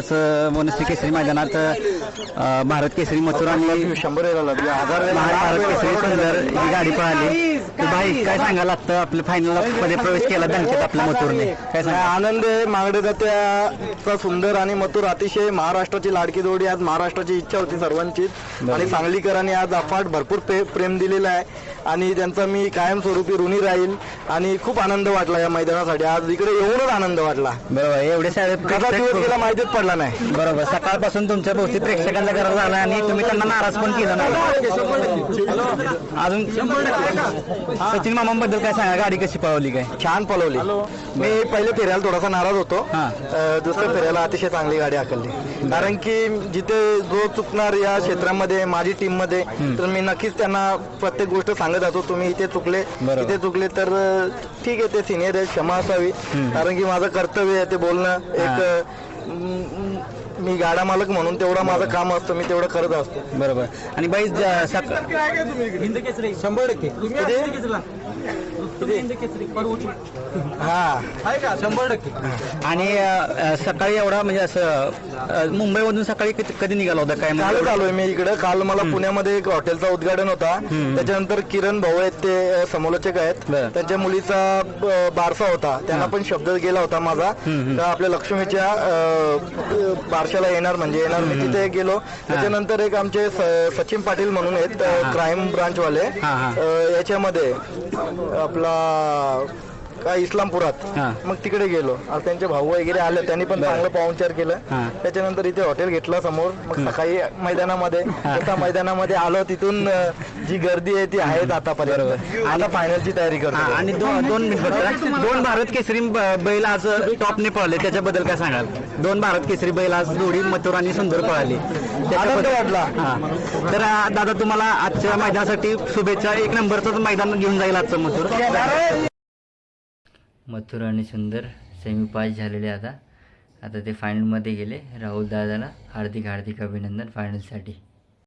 आताच मनस्वी केसरी मैदानात भारत केसरी मथुर आणि शंभर महाभारत केसरी सुंदर ही गाडी पळाली. भाई काय सांगाल आता आपल्या फायनलमध्ये प्रवेश केला धनकेत आपल्या मथुरने. काय सांगा आनंद आहे? मागडे जात्याचा सुंदर आणि मथुर अतिशय महाराष्ट्राची लाडकी जोडी आज महाराष्ट्राची इच्छा होती सर्वांचीच. आणि सांगलीकरांनी आज अफाट भरपूर प्रे- प्रेम दिलेलं आहे. आणि त्यांचा मी कायमस्वरूपी ऋणी राहील आणि खूप आनंद वाटला या मैदानासाठी. आज इकडे येऊनच आनंद वाटला. बरोबर. एवढे सारे कसा दिवस गेला माहितीच पडला नाही. बरोबर. सकाळपासून तुमच्या भोवती प्रेक्षकांचा गरज झाला आणि तुम्ही त्यांना नाराज पण केलं नाही. अजून सचिन मामांबद्दल काय सांगा? गाडी कशी पळवली काय? छान पळवली. मी पहिले फेऱ्याला थोडासा नाराज होतो. दुसऱ्या फेऱ्याला अतिशय चांगली गाडी हाकलली. कारण की जिथे जो चुकणार या क्षेत्रामध्ये माझी टीममध्ये तर मी नक्कीच त्यांना प्रत्येक गोष्ट सांगत असतो तुम्ही इथे चुकले. बरोबर. इथे चुकले तर अ, ठीक आहे ते सिनियर आहे क्षमा असावी. कारण की माझं कर्तव्य आहे ते बोलणं. एक अ, म, मी गाडा मालक म्हणून तेवढं माझं काम असतं मी तेवढं करत असतो. बरोबर. आणि बाई ज- सक- शंभर टक्के. हा. शंभर टक्के. आणि अ, सकाळी एवढा म्हणजे असं अ, मुंबईमधून सकाळी किती- कधी निघाला होता काय? कालच म्हणजे आलोय मी इकडे. काल मला पुण्यामध्ये एक हॉटेलचा उद्घाटन होता. त्याच्यानंतर किरण भाऊ आहेत ते अ, समालोचक आहेत. बरं. त्यांच्या मुलीचा ब- बारसा होता. त्यांना पण शब्द गेला होता माझा. तर आपल्या लक्ष्मीच्या अ, बारशाला येणार म्हणजे येणार. मी तिथे गेलो. त्याच्यानंतर एक आमचे स- सचिन पाटील म्हणून आहेत क्राईम ब्रांचवाले. हा, हा. अ, याच्यामध्ये आपला Wow. इस्लामपुरात. हा. मग तिकडे गेलो. आज त्यांचे भाऊ वगैरे आले त्यांनी पण चांगलं पाहुणचार केलं. हा. त्याच्यानंतर इथे हॉटेल घेतलं समोर. मग सकाळी मैदानामध्ये एका मैदानामध्ये आलो तिथून अ, जी गर्दी आहे ती आहेच आतापर्यंत. आता फायनलची तयारी हा, करतो आणि दोन दोन मिनिट. दोन भारत केसरी ब- बैल आज टॉपने पळाले. त्याच्याबद्दल काय सांगाल? दोन भारत केसरी बैल आज जोडी मथुर आणि सुंदर पळाली. त्याच्याबद्दल- वाटला. हा. तर दादा तुम्हाला आजच्या मैदानासाठी शुभेच्छा. एक नंबरचं मैदान घेऊन जाईल आजचं मथुर. मथुर आणि सुंदर सेमी पास झालेले आता. आता ते फायनलमध्ये गेले. राहुल दादाला हार्दिक हार्दिक अभिनंदन फायनलसाठी